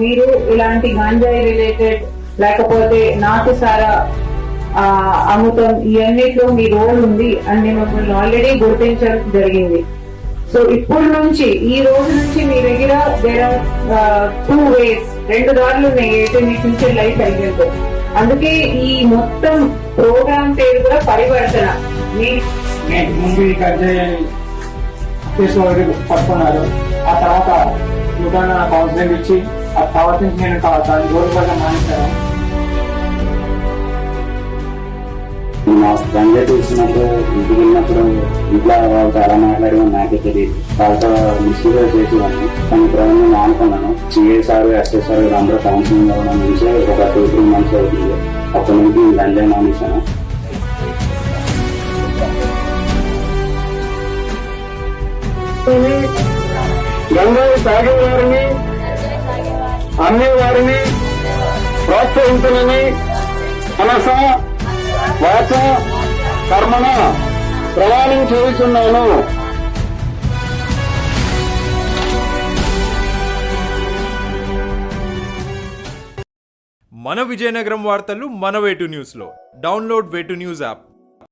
మీరు ఇలాంటి గాంజాయి రిలేటెడ్ లేకపోతే నాకు సారా అమ్ముతాం ఇవన్నిట్లో మీ రోల్ ఉంది అని మమ్మల్ని ఆల్రెడీ గుర్తించడం జరిగింది. సో ఇప్పుడు నుంచి ఈ రోజు నుంచి మీ దగ్గర దేర్ ఆర్ టూ వేస్ రెండు దారులు ఉన్నాయి అయితే మీ ఫ్యూచర్ లైఫ్ అయిపోయిందో. అందుకే ఈ మొత్తం ప్రోగ్రామ్ పేరు కూడా పరివర్తన. మీ నేను ముందు ఈ పట్టుకున్నారు. ఆ తర్వాత నూతన కౌన్సిలింగ్ ఇచ్చి తర్వాత నుంచి నేను దాని రోజు వల్ల మానేశాను మా గంజాయి చూసినప్పుడు ఇంటికి వెళ్ళినప్పుడు ఇంట్లో వాళ్ళతో ఎలా మాట్లాడమో నాకే తెలియదు. వాళ్ళతో మిస్యూజ్ చేసేవాడిని. కానీ ప్రభుత్వం మానుకున్నాను సిఏ సార్ ఎస్ఐ సార్ అందరూ కౌన్సిలింగ్ అవ్వడం నుంచి ఒక టూ త్రీ మంత్స్ అవుతుంది. అప్పటి నుంచి గంజాయి మానేశాను. గంగాయి తాగే వారిని అన్ని వారిని ప్రోత్సహించనని మనస వాచ కర్మణ ప్రమాణం చేస్తున్నాను. మన విజయనగరం వార్తలు మన వేటు న్యూస్లో. డౌన్లోడ్ వేటు న్యూస్ యాప్.